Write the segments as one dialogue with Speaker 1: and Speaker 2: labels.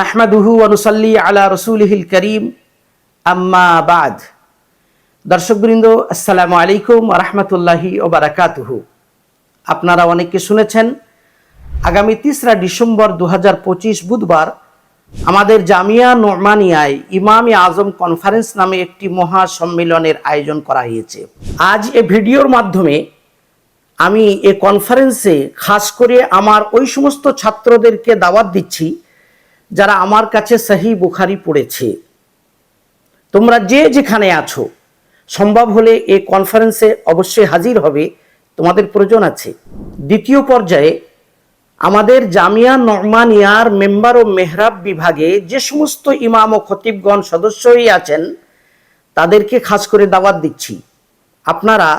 Speaker 1: নাহমাদুহু অনুসাল্লি আলা রসুলহিল করিম। আম্মা বাদ। দর্শকবৃন্দ, আসসালামু আলাইকুম রহমতুল্লাহি ও বারাকাতুহু। আপনারা অনেকে শুনেছেন, আগামী তিসরা ডিসেম্বর দু হাজার পঁচিশ বুধবার আমাদের জামিয়া নোমানিয়ায় ইমামে আজম কনফারেন্স নামে একটি মহা সম্মেলনের আয়োজন করা হয়েছে। আজ এ ভিডিওর মাধ্যমে আমি এ কনফারেন্সে, খাস করে আমার ওই সমস্ত ছাত্রদেরকে দাওয়াত দিচ্ছি যারা আমার কাছে সাহি বুখারি পড়েছে। তোমরা যে যেখানে আছো, সম্ভব হলে এ কনফারেন্সে অবশ্যই হাজির হবে, তোমাদের প্রয়োজন আছে। দ্বিতীয় পর্যায়ে, আমাদের জামিয়া নরমানিয়ার মেম্বার ও মেহরাব বিভাগে যে সমস্ত ইমাম ও খতিবগণ সদস্যই আছেন, তাদেরকে খাস করে দাওয়াত দিচ্ছি। আপনারা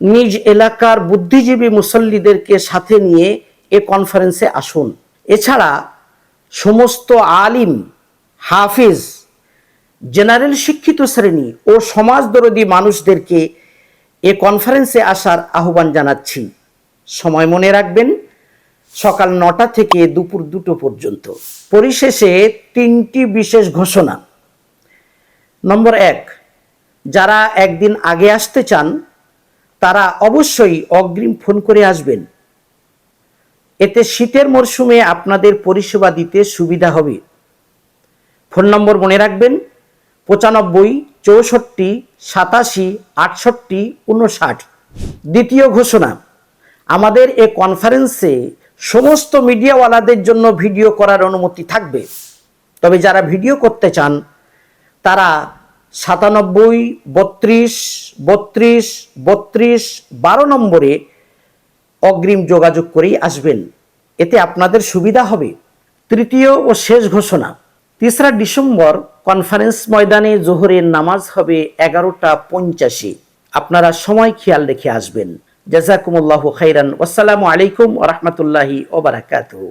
Speaker 1: নিজ এলাকার বুদ্ধিজীবী মুসল্লিদেরকে সাথে নিয়ে এ কনফারেন্সে আসুন। এছাড়া সমস্ত আলিম, হাফিজ, জেনারেল শিক্ষিত শ্রেণি ও সমাজদরদী মানুষদেরকে এ কনফারেন্সে আসার আহ্বান জানাচ্ছি। সময় মনে রাখবেন, সকাল নটা থেকে দুপুর দুটো পর্যন্ত। পরিশেষে তিনটি বিশেষ ঘোষণা। নম্বর এক, যারা একদিন আগে আসতে চান, তারা অবশ্যই অগ্রিম ফোন করে আসবেন। এতে শীতের মরশুমে আপনাদের পরিষেবা দিতে সুবিধা হবে। ফোন নম্বর মনে রাখবেন, পঁচানব্বই, চৌষট্টি, সাতাশি, আটষট্টি উনষাট দ্বিতীয় ঘোষণা, আমাদের এ কনফারেন্সে সমস্ত মিডিয়াওয়ালাদের জন্য ভিডিও করার অনুমতি থাকবে। তবে যারা ভিডিও করতে চান, তারা সাতানব্বই, বত্রিশ বত্রিশ বত্রিশ, বারো নম্বরে অগ্রিম যোগাযোগ করেই আসবেন। এতে আপনাদের সুবিধা হবে। তৃতীয় ও শেষ ঘোষণা, তেসরা ডিসেম্বর কনফারেন্স ময়দানে জোহরের নামাজ হবে এগারোটা পঞ্চাশে। আপনারা সময় খেয়াল রেখে আসবেন। জাজাকুমুল্লাহ খাইরান। আসসালামু আলাইকুম রহমতুল্লাহি ওবরাকাতুহ